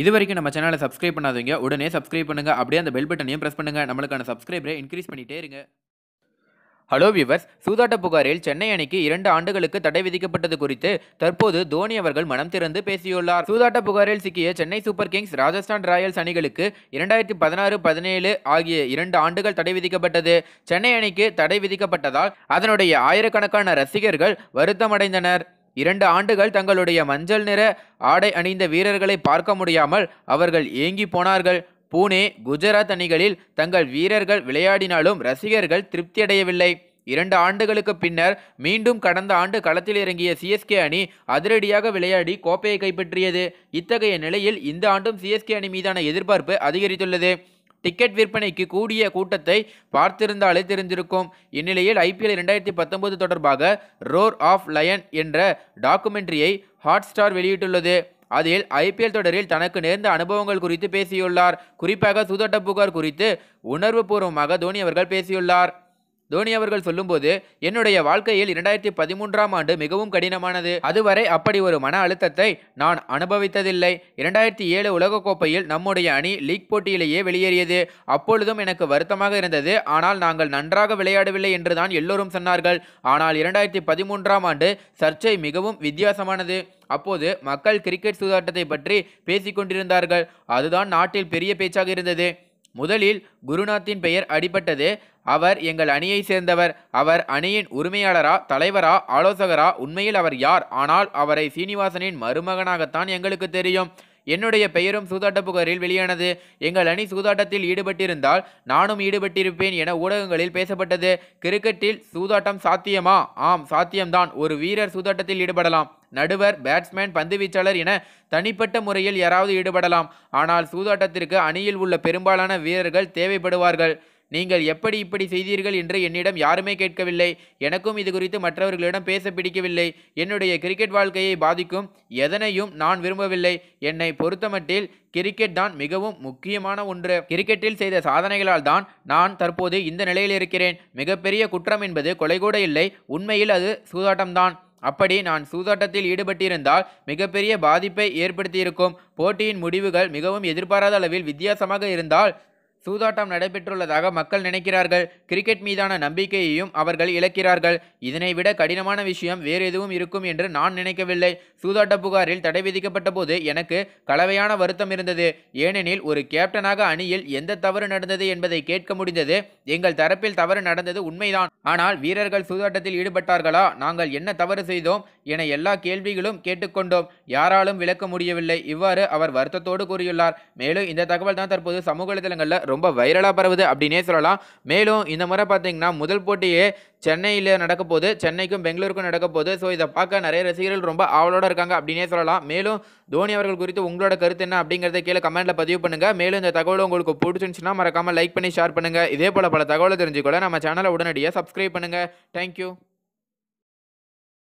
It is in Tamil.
இது வரைக்கும் நம்ம சேனலை சப்ஸ்கிரைப் பண்ணாதவங்க உடனே சப்ஸ்கிரைப் பண்ணுங்க. அப்படியே அந்த பெல் பட்டனையும் ப்ரெஸ் பண்ணுங்க. நம்மளுக்கான சப்ஸ்கிரைபரை இன்க்ரீஸ் பண்ணிட்டே இருங்க. ஹலோ வியூவர்ஸ் சூதாட்ட புகாரில் சென்னை அணிக்கு இரண்டு ஆண்டுகளுக்கு தடை விதிக்கப்பட்டது குறித்து தற்போது தோனி அவர்கள் மனம் திறந்து பேசியுள்ளார். சூதாட்ட புகாரில் சிக்கிய Chennai super kings Rajasthan royals அணிகளுக்கு இரண்டாயிரத்தி பதினாறு பதினேழு ஆகிய இரண்டு ஆண்டுகள் தடை விதிக்கப்பட்டது. சென்னை அணிக்கு தடை விதிக்கப்பட்டதால் அதனுடைய ஆயிரக்கணக்கான ரசிகர்கள் வருத்தமடைந்தனர். இரண்டு ஆண்டுகள் தங்களுடைய மஞ்சள் நிற ஆடை அணிந்த வீரர்களை பார்க்க முடியாமல் அவர்கள் ஏங்கி போனார்கள். பூனே குஜராத் அணிகளில் தங்கள் வீரர்கள் விளையாடினாலும் ரசிகர்கள் திருப்தியடையவில்லை. இரண்டு ஆண்டுகளுக்கு பின்னர் மீண்டும் கடந்த ஆண்டு களத்தில் இறங்கிய சிஎஸ்கே அணி அதிரடியாக விளையாடி கோப்பையை கைப்பற்றியது. இத்தகைய நிலையில் இந்த ஆண்டும் சிஎஸ்கே அணி மீதான எதிர்பார்ப்பு அதிகரித்துள்ளது. டிக்கெட் விற்பனைக்கு கூடிய கூட்டத்தை பார்த்திருந்தாலே தெரிஞ்சிருக்கும் இந்நிலையில் ஐபிஎல் இரண்டாயிரத்தி பத்தொன்பது தொடர்பாக ரோர் ஆஃப் லயன் என்ற டாக்குமெண்ட்ரியை ஹாட்ஸ்டார் வெளியிட்டுள்ளது. அதில் ஐபிஎல் தொடரில் தனக்கு நேர்ந்த அனுபவங்கள் குறித்து பேசியுள்ளார். குறிப்பாக சூதாட்ட புகார் குறித்து உணர்வுபூர்வமாக தோனி அவர்கள் பேசியுள்ளார். தோனி அவர்கள் சொல்லும்போது என்னுடைய வாழ்க்கையில் இரண்டாயிரத்தி பதிமூன்றாம் ஆண்டு மிகவும் கடினமானது. அதுவரை அப்படி ஒரு மன அழுத்தத்தை நான் அனுபவித்ததில்லை. இரண்டாயிரத்தி ஏழு உலகக்கோப்பையில் நம்முடைய அணி லீக் போட்டியிலேயே வெளியேறியது. அப்பொழுதும் எனக்கு வருத்தமாக இருந்தது. ஆனால் நாங்கள் நன்றாக விளையாடவில்லை என்றுதான் எல்லோரும் சொன்னார்கள். ஆனால் இரண்டாயிரத்தி பதிமூன்றாம் ஆண்டு சர்ச்சை மிகவும் வித்தியாசமானது. அப்போது மக்கள் கிரிக்கெட் சூதாட்டத்தை பற்றி பேசிக்கொண்டிருந்தார்கள். அதுதான் நாட்டில் பெரிய பேச்சாக இருந்தது. முதலில் குருநாத்தின் பெயர் அடிபட்டது. அவர் எங்கள் அணியை சேர்ந்தவர். அவர் அணியின் உரிமையாளரா தலைவரா ஆலோசகரா உண்மையில் அவர் யார்? ஆனால் அவரை சீனிவாசனின் மருமகனாகத்தான் எங்களுக்கு தெரியும். என்னுடைய பெயரும் சூதாட்ட புகாரில் வெளியானது. எங்கள் அணி சூதாட்டத்தில் ஈடுபட்டிருந்தால் நானும் ஈடுபட்டிருப்பேன் என ஊடகங்களில் பேசப்பட்டது. கிரிக்கெட்டில் சூதாட்டம் சாத்தியமா? ஆம் சாத்தியம்தான். ஒரு வீரர் சூதாட்டத்தில் ஈடுபடலாம். நடுவர் பேட்ஸ்மேன் பந்துவீச்சாளர் என தனிப்பட்ட முறையில் யாராவது ஈடுபடலாம். ஆனால் சூதாட்டத்திற்கு அணியில் உள்ள பெரும்பாலான வீரர்கள் தேவைப்படுவார்கள். நீங்கள் எப்படி இப்படி செய்தீர்கள் என்று என்னிடம் யாருமே கேட்கவில்லை. எனக்கும் இது குறித்து மற்றவர்களிடம் பேச பிடிக்கவில்லை. என்னுடைய கிரிக்கெட் வாழ்க்கையை பாதிக்கும் எதனையும் நான் விரும்பவில்லை. என்னை பொறுத்தமட்டில் கிரிக்கெட் தான் மிகவும் முக்கியமான ஒன்று. கிரிக்கெட்டில் செய்த சாதனைகளால் தான் நான் தற்போது இந்த நிலையில் இருக்கிறேன். மிகப்பெரிய குற்றம் என்பது கொலை கூட இல்லை. உண்மையில் அது சூதாட்டம்தான். அப்படி நான் சூதாட்டத்தில் ஈடுபட்டிருந்தால் மிகப்பெரிய பாதிப்பை ஏற்படுத்தியிருக்கும். போட்டியின் முடிவுகள் மிகவும் எதிர்பாராத அளவில் வித்தியாசமாக இருந்தால் சூதாட்டம் நடைபெற்றுள்ளதாக மக்கள் நினைக்கிறார்கள். கிரிக்கெட் மீதான நம்பிக்கையையும் அவர்கள் இழக்கிறார்கள். இதனை விட கடினமான விஷயம் வேறு எதுவும் இருக்கும் என்று நான் நினைக்கவில்லை. சூதாட்ட புகாரில் தடை விதிக்கப்பட்ட போது எனக்கு கலவையான வருத்தம் இருந்தது. ஏனெனில் ஒரு கேப்டனாக அணியில் எந்த தவறு நடந்தது என்பதை கேட்க முடிந்தது. எங்கள் தரப்பில் தவறு நடந்தது உண்மைதான். ஆனால் வீரர்கள் சூதாட்டத்தில் ஈடுபட்டார்களா? நாங்கள் என்ன தவறு செய்தோம்? என எல்லா கேள்விகளும் கேட்டுக்கொண்டோம். யாராலும் விளக்க முடியவில்லை. இவ்வாறு அவர் வருத்தத்தோடு கூறியுள்ளார். மேலும் இந்த தகவல் தான் தற்போது சமூக வலைதளங்களில் ரொம்ப வைரலாக பரவுது அப்படின்னே சொல்லலாம். மேலும் இந்த முறை பார்த்தீங்கன்னா முதல் போட்டியே சென்னையில் நடக்க போது சென்னைக்கும் பெங்களூருக்கும் நடக்க போது ஸோ இதை பார்க்க நிறைய ரசிகர்கள் ரொம்ப ஆவலோடு இருக்காங்க அப்படின்னே சொல்லலாம். மேலும் தோனி அவர்கள் குறித்து உங்களோட கருத்து என்ன அப்படிங்கிறத கீழே கமெண்ட்டில் பதிவு பண்ணுங்கள் மேலும் இந்த தகவல் உங்களுக்கு பிடிச்சிருந்துச்சுன்னா மறக்காமல் லைக் பண்ணி ஷேர் பண்ணுங்கள் இதே போல் பல தகவலை தெரிஞ்சுக்கொள்ள நம்ம சேனலை உடனடியாக சப்ஸ்கிரைப் பண்ணுங்கள் தேங்க்யூ